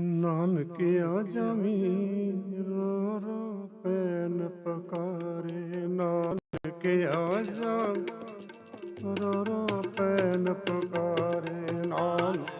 ਨਾਨਕ ਆ ਜਾਵੀਂ ਰੋ ਰੋ ਪੈਨ ਪਕਾਰੇ। ਨਾਨਕ ਆ ਜਾ ਰੋ ਰੋ ਪੈਨ ਪਕਾਰੇ। ਨਾਨਕ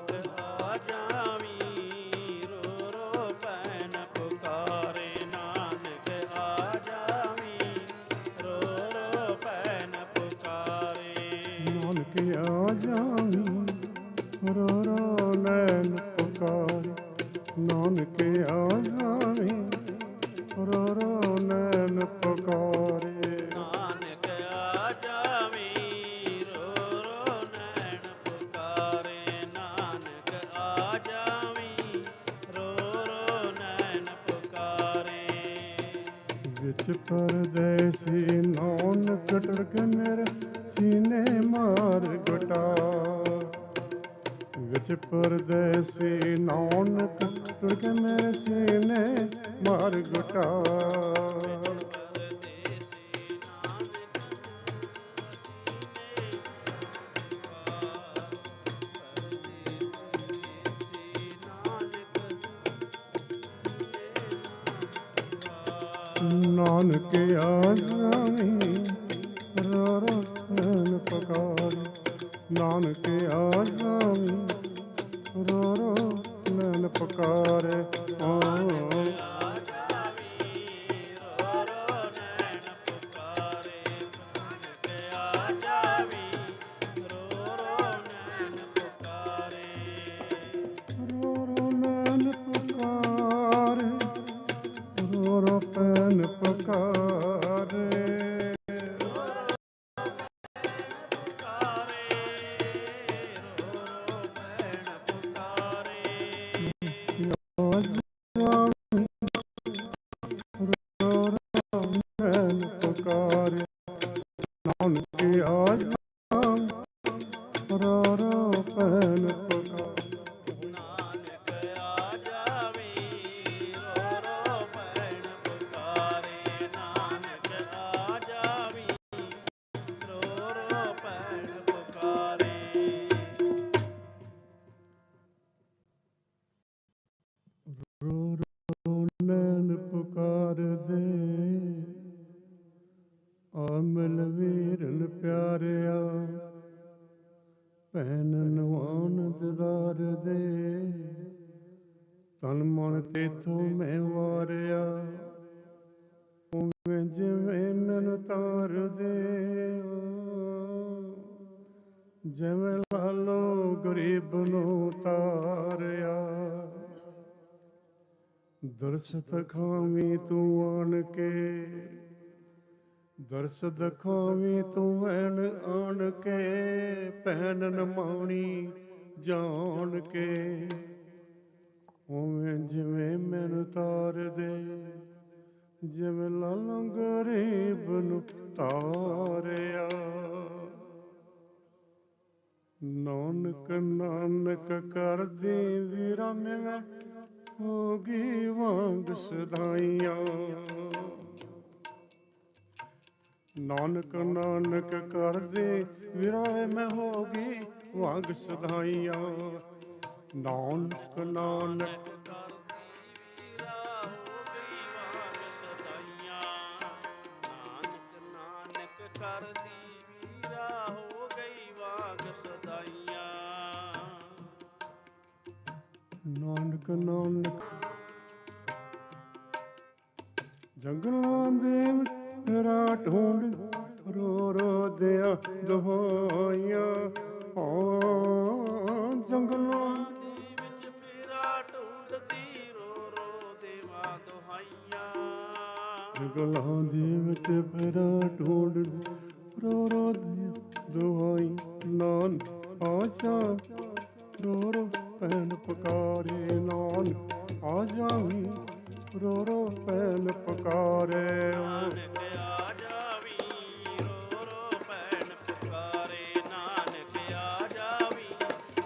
ਮੇਰੇ ਸੀਨੇ ਮਾਰ ਗਟਾ ਪਰਦੇਸੀ ਨਾਨਕ ਪਰਦੇਸੀ ਨਾਨਕ ਆ ਰੋ ਰੋ ਪਕਾਰ। ਨਾਨਕ ਆ ਜਾਵੀਂ ਰੋ ਰੋ ਪੈਨ ਦਰਸ ਦਿਖਾਵੀਂ ਤੂੰ ਆਣ ਕੇ ਦਰਸ ਦਿਖਾਵੀਂ ਤੂੰ ਐਨ ਆਣ ਕੇ ਭੈਣ ਨਮਾਉਣੀ ਜਾਣ ਕੇ ਉਵੇਂ ਜਿਵੇਂ ਮੈਨੂੰ ਤਾਰ ਦੇ, ਜਿਵੇਂ ਲਾਲੋਂ ਗਰੀਬ ਨੂੰ ਤਾਰਿਆ। ਨਾਨਕ ਨਾਨਕ ਕਰਦੀ ਵੀਰਾ ਮੈਂ ਹੋ ਗਈ ਵਾਂਗ ਸਦਾਈਆਂ। ਨਾਨਕ ਨਾਨਕ ਕਰਦੇ ਵਿਰਾਏ ਮੈਂ ਹੋਗੀ ਵਾਂਗ ਸਦਾਈਆਂ। ਨਾਨਕ ਨਾਨਕ ਜੰਗਲਾਂ ਦੇ ਵਿੱਚ ਰਾ ਢੂੰਡ ਰੋ ਰੋ ਦਿਆ ਦਵਾਈਆਂ ਆ ਜੰਗਲਾਂ ਵਿੱਚ ਦੇਵਾ ਦੁਹਾਈਆਂ ਜੰਗਲਾਂ ਦੇ ਵਿੱਚ ਫੇਰਾ ਢੂੰਡ ਰੋ ਰੋ ਦਿਆ ਦਵਾਈ ਨਾਨ ਆਸ਼ਾ, ਰੋ ਰੋ ਪੈਨ ਪੁਕਾਰੇ ਨਾਨ ਆ ਜਾਵੀਂ ਰੋ ਰੋ ਪੈਨ ਪੁਕਾਰੇ ਨਾਨਕ ਆ ਜਾਵੀਂ ਰੋ ਰੋ ਭੈਣ ਪੁਕਾਰੇ। ਨਾਨਕ ਆ ਜਾਵੀਂ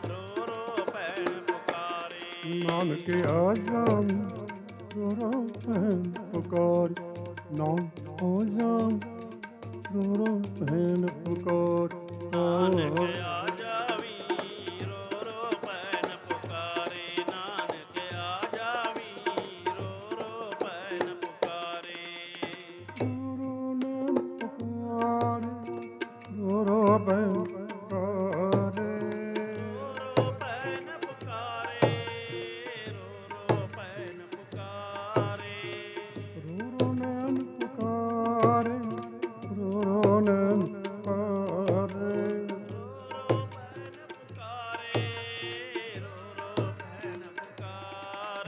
ਰੋ ਰੋ ਭੈਣ ਪੁਕਾਰੇ। ਨਾਨਕ ਆ ਜਾਵੀਂ ਰੋ ਰੋ ਪੈਨ ਪੁਕਾਰੇ ਨਾਨ ਆ ਜਾਵੀਂ ਰੋ ਰੋ ਪੈਨ ਪੁਕਾਰੇ ਨਾਨਕ ਆ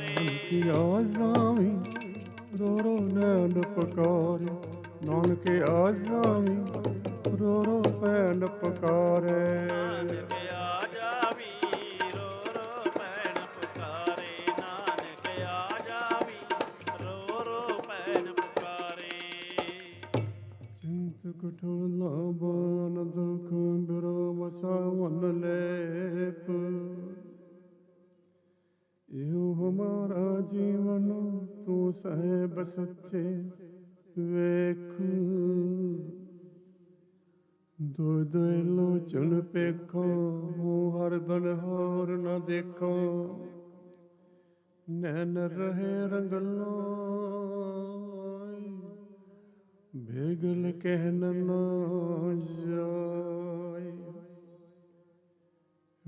ਨਾਨਕੀ ਆਜ਼ਾਮੀ ਰੋ ਰੋ ਨੈਣ ਪਕਾਰੇ। ਨਾਨਕੇ ਆਜ਼ਾਮੀ ਰੋ ਰੋ ਪੈਣ ਪਕਾਰੇ। ਨਾਨਕੇ ਆਜ਼ਾਮੀ ਰੋ ਰੋ ਪੈਣ ਪਕਾਰੇ। ਨਾਨਕੇ ਆਜ਼ਾਮੀ ਰੋ ਰੋ ਪੈਣ ਪਕਾਰੇ। ਕਠੋਲਾ ਬਾਨ ਦੁਖ ਬਿਰੋ ਲੈ। ਇਹੋ ਹਮਾਰਾ ਜੀਵਨ ਤੂੰ ਸਹਿਬ ਸੱਚੇ ਵੇਖ। ਦੋ ਦੋ ਲੋਚਨ ਪੇਖੋ ਹਰ ਬਨ ਹੋਰ ਨਾ ਦੇਖੋ। ਨੈਣ ਰਹੇ ਰੰਗਲੋਈ ਬੇਗਲ ਕਹਿਨ ਨਾ ਜਾਏ।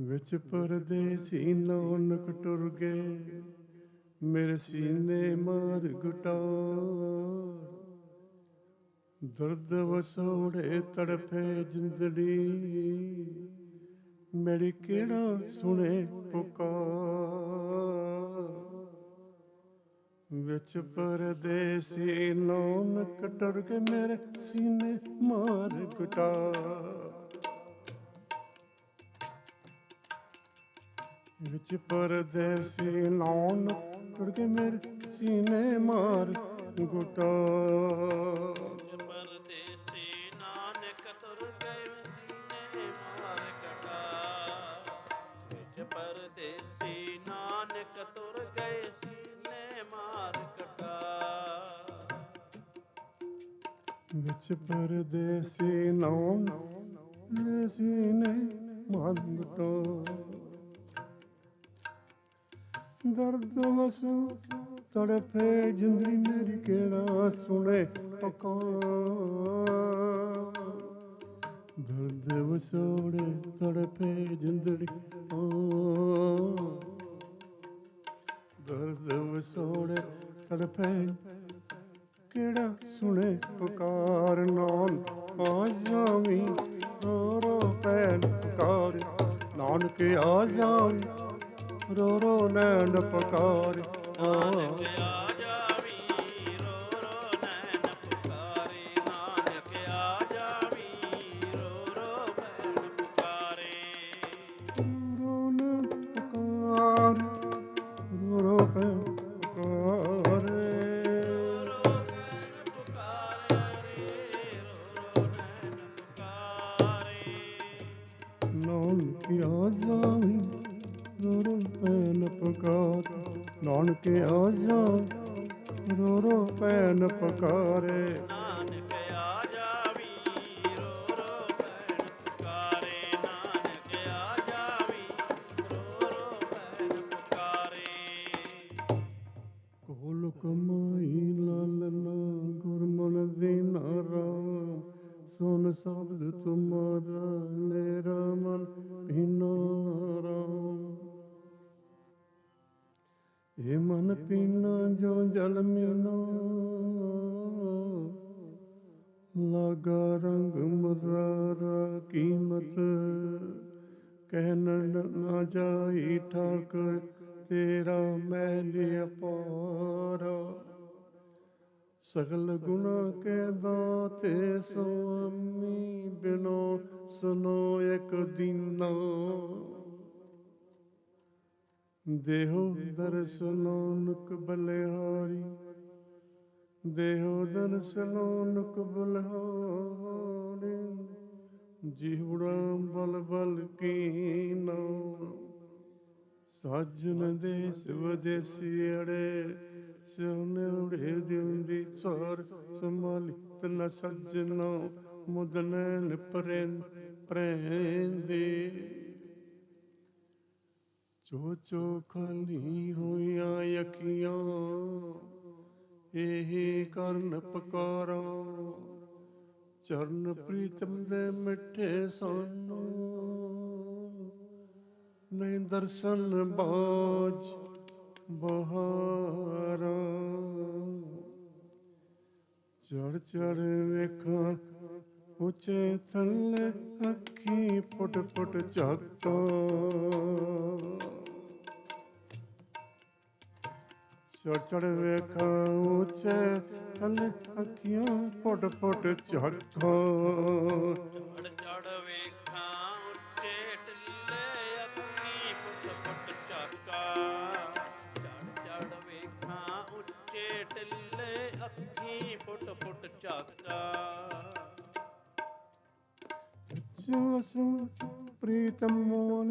ਵਿੱਚ ਪਰਦੇਸੀ ਨਾਨਕ ਟੁਰ ਗਏ, ਮੇਰੇ ਸੀਨੇ ਮਾਰ ਗੁਟਾਰ। ਦਰਦ ਵਸੋੜੇ ਤੜਫੇ ਜਿੰਦੜੀ, ਮੇਰੀ ਕਿਹੜਾ ਸੁਣੇ ਪੁਕਾਰ। ਵਿੱਚ ਪਰਦੇਸੀ ਨਾਨਕ ਟੁਰ ਗਏ, ਮੇਰੇ ਸੀਨੇ ਮਾਰ ਗੁਟਾ ਵਿੱਚ ਪਰਦੇਸੀ ਨਾਨਕ ਟੁਰ ਕੇ ਮੇਰੇ ਸੀਨੇ ਮਾਰ ਗੁਟਾ। ਪਰਦੇਸੀ ਨਾਨਕ ਤੁਰ ਗਏ ਸੀਨੇ ਮਾਰ ਕਟਾ ਵਿੱਚ ਪਰਦੇਸੀ ਨਾਨਕ ਤੁਰ ਗਏ ਸੀਨੇ ਮਾਰ ਕਟਾ ਵਿੱਚ ਪਰਦੇਸੀ ਨਾਨਕ ਸੀਨੇ ਮਾਰ ਗੁਟਾ। ਦਰਦ ਵਸ ਤੜਫੇ ਜਿੰਦਰੀ ਮੇਰੀ ਕਿਹੜਾ ਸੁਣੇ? ਪੁਕਾਰ ਦਰਦ ਵਸੋੜੇ ਤੜਫੇ ਜਿੰਦੜੀ ਓ ਦਰਦ ਵਸੋੜੇ ਤੜਫੇ ਕਿਹੜਾ ਸੁਣੇ? ਪੁਕਾਰ ਨਾਨ ਆ ਜਾਵੀਂ ਰੋ ਰੋ ਪੈਨ ਪੁਕਾਰ ਨਾਨਕ ਆ ਜਾਵੀਂ ਰੋ ਰੋ ਨੈਣ ਪੁਕਾਰ ਆ ਪੁਕਾਰ। ਨਾਨਕ ਆ ਰੋ ਰੋ ਪੈਨ ਪੁਕਾਰੇ। ਨਾਨਕ ਆ ਜਾਵੀ ਰੋ ਰੋ ਭੈਣ ਪੁਕਾਰੇ। ਨਾਨਕ ਆ ਜਾਵੀ ਰੋ ਰੋ ਭੈਣ ਪੁਕਾਰੇ। ਕੋਲ ਕਮਾਈ ਲਾਲਨਾ ਗੁਰਮਨ ਦੀਨਾ ਰਾਮ ਸੁਨ ਸ਼ਬਦ ਤੁਮਾਰਾ ਮੇਰਾ ਮਨ ਇਹ ਮਨ ਪੀਨਾ ਜੋ ਜਲ ਮੀਨਾ ਲਾਗਾ ਰੰਗ ਮੁਰਾਰਾ ਕੀਮਤ। ਕਹਿਣ ਨਾ ਜਾਈ ਠਾਕਰ, ਤੇਰਾ ਮੈਲ ਅਪਾਰਾ। ਸਗਲ ਗੁਨਾ ਕੇ ਦਾਤੇ ਸੁਆਮੀ ਬਿਨੋ, ਸੁਨੋ ਇੱਕ ਦੀਨਾ। ਦੇਹੋ ਦਰਸਨੋਨਕ ਬਲਿਹਾਰੀ, ਦੇਹੋ ਦਰਸਨੋਨਕ ਬਲਿਹਾਰੀ ਜੀਵੜਾ ਬਲ ਬਲ ਕੀਨਾ ਸਾਜਨ ਦੇਸ ਵਿਦੇਸੀ ਅੜੇ ਸਿਉਨੇ ਉੜੇ ਦਿੰਦੀ ਸਾਰ ਸੰਭਾਲੀ ਤਨ ਸੱਜਣਾ ਮੁਦਨ ਪ੍ਰੇਮ ਪ੍ਰੇਂਦੇ ਚੋ ਚੋ ਖਾਲੀ ਹੋਈਆਂ ਯਕੀਆਂ ਇਹ ਕਰਨ ਪਕਾਰਾਂ। ਚਰਨ ਪ੍ਰੀਤਮ ਦੇ ਮਿੱਠੇ ਸਾਨੂੰ, ਨਹੀਂ ਦਰਸ਼ਨ ਬਾਜ ਬਹਾਰਾਂ। ਚੜ ਚੜ ਵੇਖਾਂ, ਉੱਚੇ ਥੱਲੇ ਅੱਖੀ ਪੁੱਟ ਪੁੱਟ ਝਾਕਾਂ। ਚੜ ਚੜ ਵੇਖਾਂ ਉੱਚੇ ਥੱਲੇ ਅੱਖੀਆਂ ਫੁੱਟ ਫੁੱਟ ਝਾਕਾਂ। ਚੜ ਚੜ ਵੇਖਾਂ ਉੱਚੇ ਟਿੱਲੇ ਅੱਖੀ ਪੁੱਟ ਪੁੱਟ ਝਾਕਾ। ਚੜ ਚੜ ਵੇਖਾਂ ਉੱਚੇ ਟਿੱਲੇ ਅੱਖੀ ਪੁੱਟ ਪੁੱਟ ਝਾਕਾ। ਜਸੂ ਪ੍ਰੀਤਮ ਮੋਨ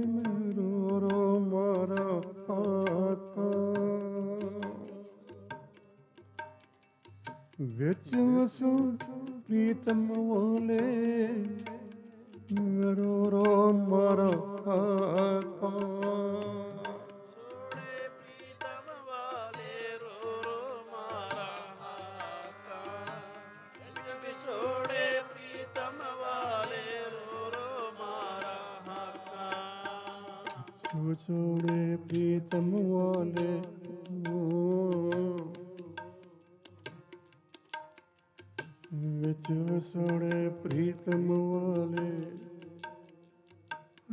ਛੋੜੇ ਪ੍ਰੀਤਮ ਵਾਲੇ। ਵਿੱਚ ਵਸੋੜੇ ਪ੍ਰੀਤਮ ਵਾਲੇ।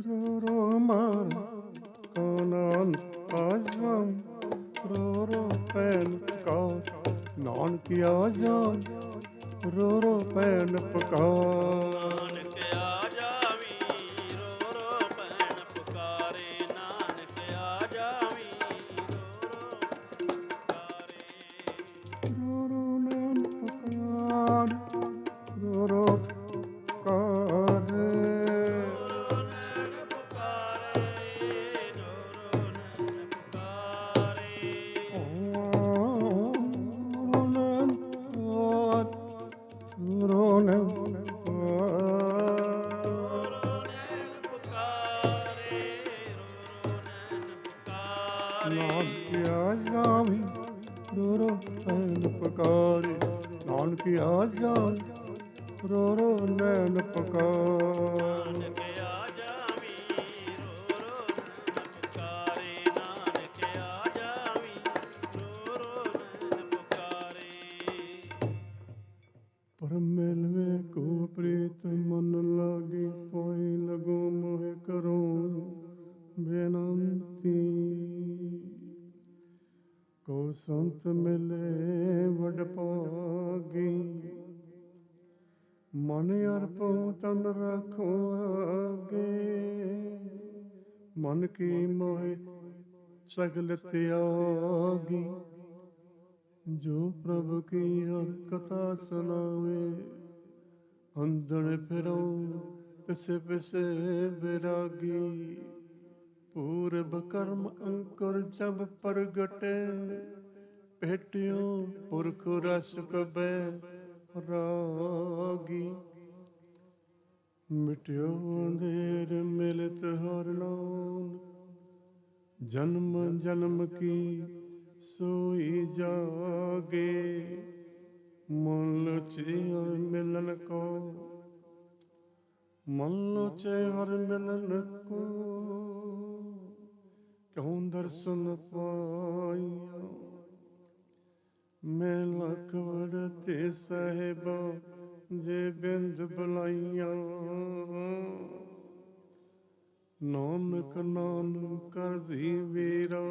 ਰੋ ਰੋ ਮਾਰ ਕਾਨਨ ਆਜ਼ਮ। ਰੋ ਰੋ ਪੈਨ ਕਾ ਨਾਨਕ ਆਜ਼ਮ। ਰੋ ਰੋ ਪੈਨ ਪਕਾ ਬੇਨੰਤੀ ਕੋ ਸੰਤ ਮਿਲੇ ਵਡ ਪਾਗੀ ਮਨ ਅਰਪੋ ਤਨ ਰੱਖੋ ਆਗੇ। ਮਨ ਕੀ ਮੋਹਿ ਸਗਲ ਤਿਆਗੀ। ਜੋ ਪ੍ਰਭ ਕੀ ਹਰ ਕਥਾ ਸੁਨਾਵੇ ਅੰਦਣ ਫਿਰਉ ਤਿਸੇ ਪਿਸੇ ਬਿਰਾਗੀ। ਪੂਰਬ ਕਰਮ ਅੰਕੁਰ ਜਬ ਪ੍ਰਗਟੇ, ਭੇਟਿਓ ਪੁਰਖ ਰਸ ਕਬੈ ਰਾਗੀ। ਮਿਟਿਓ ਅੰਧੇਰ ਮਿਲਤ ਹਰ ਨਾਮ, ਜਨਮ ਜਨਮ ਕੀ ਸੋਈ ਜਾਗੇ। ਮਨ ਲੁਚੇ ਹਰ ਮਿਲਨ ਕੋ, ਮਨ ਲੁਚੇ ਹਰ ਮਿਲਨ ਕੋ। ਕਿਉ ਦਰਸ਼ਨ ਪਾਈਆ ਮੈਂ ਲਖ ਵੜਤੇ ਸਾਹਿਬਾ ਜੇ ਬਿੰਦ ਬੁਲਾਈਆਂ। ਨਾਨਕ ਨਾਨਕ ਕਰਦੀ ਵੀਰਾ,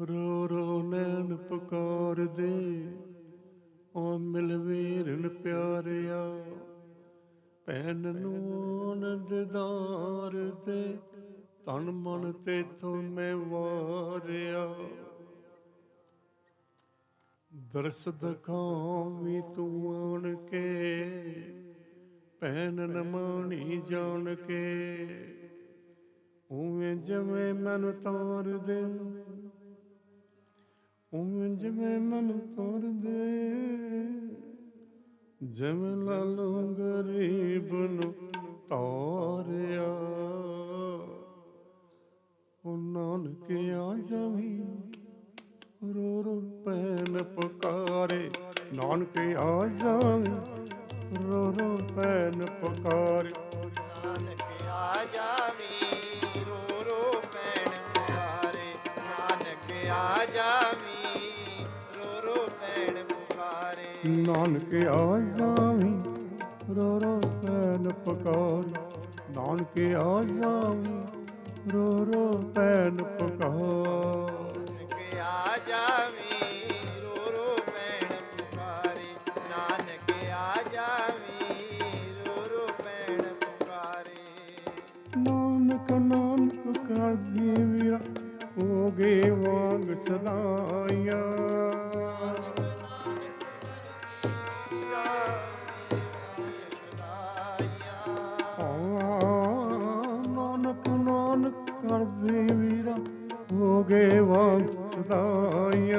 ਰੋ ਰੋ ਨੈਣ ਪੁਕਾਰਦੇ ਓ ਮਿਲ ਵੀਰਨ ਪਿਆਰਿਆ, ਭੈਣ ਨੂੰ ਨੰਦਦਾਰ ਦੇ। ਤਨ ਮਨ ਤੇ ਤੂੰ ਮੈਂ ਵਾਰਿਆ। ਦਰਸ ਦਿਖਾਵੀ ਤੂੰ ਆਣ ਕੇ, ਭੈਣ ਨਮਾਣੀ ਜਾਣ ਕੇ। ਉਵੇਂ ਜਿਵੇਂ ਮਨ ਤਾਰ ਦੇ, ਉਵੇਂ ਜਿਵੇਂ ਮਨ ਤੋਰ ਦੇ। ਜਿਵੇਂ ਲਾਲੂ ਗਰੀਬ ਨੂੰ ਤੋਰਿਆ। ਨਾਨਕ ਆ ਜਾਵੀ। ਰੋ ਰੋ ਪੈਨ ਪੁਕਾਰੇ ਨਾਨਕ ਆ ਜਾਵੀ। ਰੋ ਰੋ ਪੈਨ ਪੁਕਾਰੇ। ਨਾਨਕ ਆ ਜਾਵੀ ਰੋ ਰੋ ਪੈਣ ਪੁਕਾਰੇ ਨਾਨਕ ਆ ਜਾਵੀ ਰੋ ਰੋ ਪੈਣ ਪੁਕਾਰੇ। ਨਾਨਕ ਆ ਜਾਵੀ ਰੋ ਰੋ ਪੈਨ ਪੁਕਾਰੇ ਨਾਨਕ ਆ ਜਾਵੀ। ਰੋ ਰੋ ਪੈਨ ਪੁਕਾਓ ਕਿ ਜਾਵੀ ਰੋ ਰੋ ਪੈਨ ਪੁਕਾਰੇ। ਨਾਨਕ ਜਾਵੀ ਰੋ ਰੋ ਪੈਨ ਪੁਕਾਰੇ। ਨਾਨਕ ਨਾਨਕ ਕਰਦੀ ਵੀਰਾ ਹੋ ਗਏ ਵਾਂਗ ਸਦਾਈਆਂ। ਵਰਦੇ ਵੀਰਾ ਹੋ ਗਏ ਵਾਂਗ ਸਦਾਈਆਂ।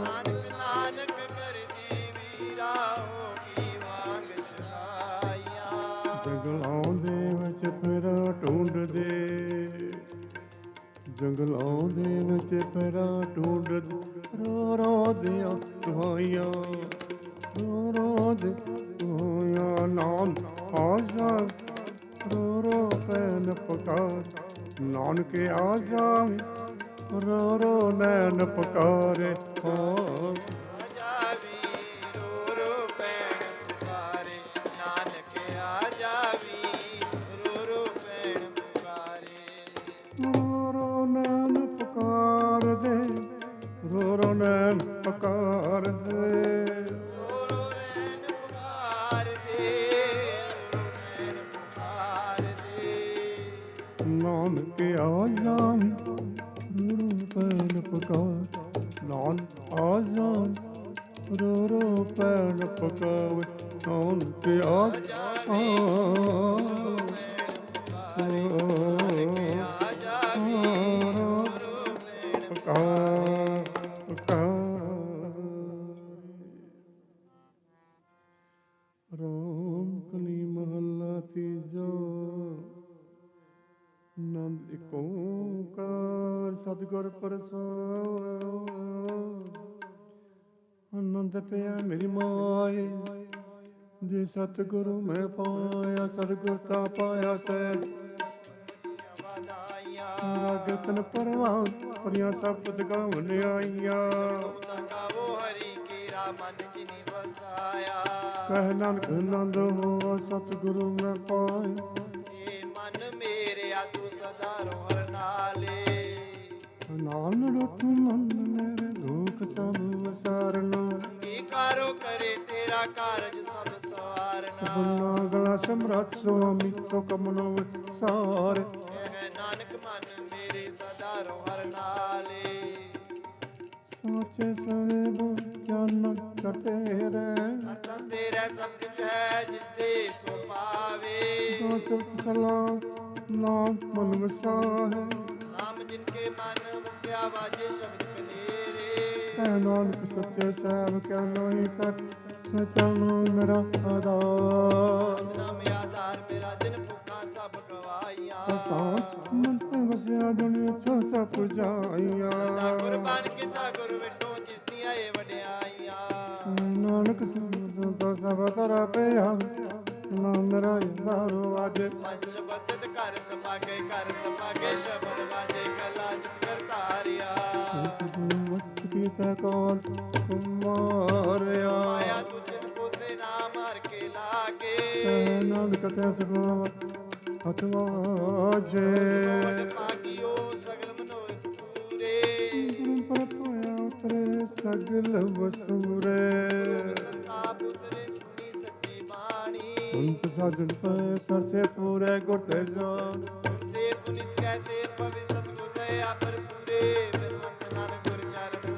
ਨਾਨਕ ਨਾਨਕ ਕਰਦੀ ਵੀਰਾ ਹੋ ਗਈ ਵਾਂਗ ਜੰਗਲਾਂ ਦੇ ਵਿੱਚ ਪੈਰਾ ਢੂੰਡਦੇ ਜੰਗਲਾਂ ਰੋ ਰੋ ਦਿਆਂ ਤੁਹਾਈਆਂ। ਕੇ ਆ ਜਾਵੇ। ਰੋ ਰੋ ਨੈਣ ਪਕਾਰੇ ਨੰਦ ਓੰਕਾਰ ਸਤਿਗੁਰ ਪ੍ਰਸਾਦ। ਆਨੰਦ ਪਿਆ ਮੇਰੀ ਮਾਏ, ਜੇ ਸਤਿਗੁਰੂ ਮੈਂ ਪਾਇਆ, ਸਤਿਗੁਰ ਤਾ ਪਾਇਆ ਸਹਿਜ। ਵਧਾਈਆਂ ਰਾਗਤਨ ਪਰਵਾਨ ਪਰੀਆਂ ਸਬਦ ਗਾਵਨ ਆਈਆਂ ਹਰੀ ਕੀਰਾ ਮਨ ਜਿਨੀ ਵਸਾਇਆ ਕਹਿ ਨਾਨਕ ਆਨੰਦ ਹੋਆ, ਸਤਿਗੁਰੂ ਮੈਂ ਪਾਇਆ। ਨਾਮ ਰਤੁ ਮਨ ਮੇਰੇ ਦੁਖ ਸਭ ਵਸਾਰਨਾ। ਕੀ ਕਾਰੋ ਕਰੇ ਤੇਰਾ ਕਾਰਜ ਸਭ ਸਵਾਰਨਾ। ਸਭਨਾ ਗਲਾ ਸਮਰੱਥ ਸੁਆਮੀ ਸੋ ਕਮਨੋ ਸਾਰ। ਇਹ ਨਾਨਕ ਮਨ ਮੇਰੇ ਸਦਾ ਰੋਹਰ ਨਾਲੇ। ਸਾਚੇ ਸਾਹਿਬ ਗਿਆਨ ਕਰਤੇ ਰਹਿ। ਅਰਥਾਂ ਤੇਰਾ ਸਭ ਕੁਛ ਹੈ ਜਿਸ ਦੇ ਸੋ ਪਾਵੇ। ਦੋ ਸੁਤ ਸਲਾਮ ਨਾਮ ਮਨ ਵਸਾਹੇ ਨਾਮ ਜਿਨ ਕੇ ਮਨ ਵਸਿਆ ਵਾਜੇ ਸ਼ਬਦ ਕਨੇਰੇ। ਤੈ ਨਾਨਕ ਸੱਚੇ ਸਾਹਿਬ ਕਿਆ ਨਹੀਂ ਕਰ ਸਚਾ ਨਾਮ ਮੇਰਾ ਆਧਾਰ। ਨਾਮ ਆਧਾਰ ਮੇਰਾ ਜਿਨ ਭੁੱਖਾ ਸਭ ਗਵਾਈਆਂ ਸਾਸ ਮਨ ਤੇ ਵਸਿਆ ਦੁਨੀਆ ਚੋ ਸਭ ਜਾਈਆ ਕੁਰਬਾਨ ਕੀਤਾ ਗੁਰ ਵਿਟੋ ਜਿਸ ਦੀਆਂ ਇਹ ਵਡਿਆਈਆਂ। ਨਾਨਕ ਸੰਤੋ ਸਭ ਤਰਾ ਪਿਆ। ਨਾਮ ਮੇਰਾ ਦਾਰੋ ਆਜੇ ਪੰਜ ਸ਼ਬਦ ਘਰ ਸਪਾਗੇ ਘਰ ਸਪਾਗੇ ਸ਼ਬਦ ਵਾਜੇ। ਕੀਤਾ ਕੌਣ ਕੁਮਾਰਿਆ ਮਾਇਆ ਤੁ ਜਿਨ ਕੋ ਸੇ ਨਾਮ ਹਰ ਕੇ। ਲਾਗੇ ਨਾਨਕ ਤੇ ਸਗਵਾ ਅਤਵਾਜੇ ਮਨ ਪਾਗਿਓ ਸਗਲ ਮਨੋਇ ਪੂਰੇ। ਗੁਰੂ ਪਰਪਾਇਆ ਉਤਰੇ ਸਗਲ ਵਸੂਰੇ। ਸੰਤਾ ਪੁੱਤਰੇ ਸੁਣੀ ਸੱਚੀ ਬਾਣੀ। ਸੰਤ ਸਾਜਣ ਪੈ ਸਰਸੇ ਪੂਰੇ ਗੁਰ ਤੇ ਜਾਨ। ਤੇ ਪੁਨਿਤ ਕਹਤੇ ਪਵਿ ਸਤਗੁਰ ਦਇਆ ਪਰ ਪੂਰੇ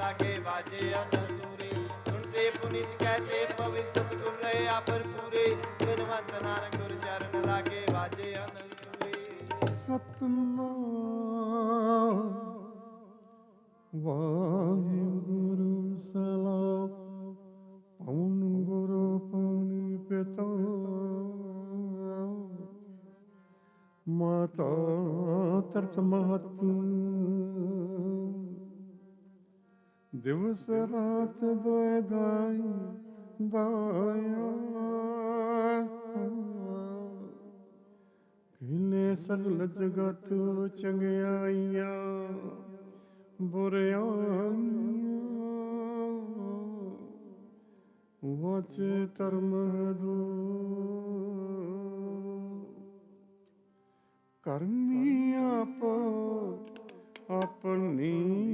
ਲਾਗੇ ਵਾਜੇ ਅਨੰਦੂਰੇ ਸੁਣਤੇ ਪੁਨਿਤ ਕਹਤੇ ਪਵਿ ਸਤਗੁਰ ਦਇਆ ਪਰ ਪੂਰੇ ਬਿਨਵੰਤ ਨਾਨਕ ਗੁਰ ਚਰਨ ਲਾਗੇ ਵਾਜੇ ਅਨੰਦੂਰੇ ਸਤਨਾਮ। ਵਾਹਿਗੁਰੂ ਸਲਾਮ। ਪਉਨ ਗੁਰੂ ਪਉਨੀ ਪਿਤਾ ਮਾਤਾ ਤਰਤ ਮਹਤ ਦਿਵਸ ਰਾਤ ਦੋਇ ਦਾਈ ਦਾਇਆ ਕਿਲੇ ਸਗਲ ਜਗਤ ਚੰਗਿਆਈਆਂ ਬੁਰਿਆਂ ਵਾਚੇ ਧਰਮ ਦੋ ਕਰਮੀ ਆਪ ਆਪਣੀ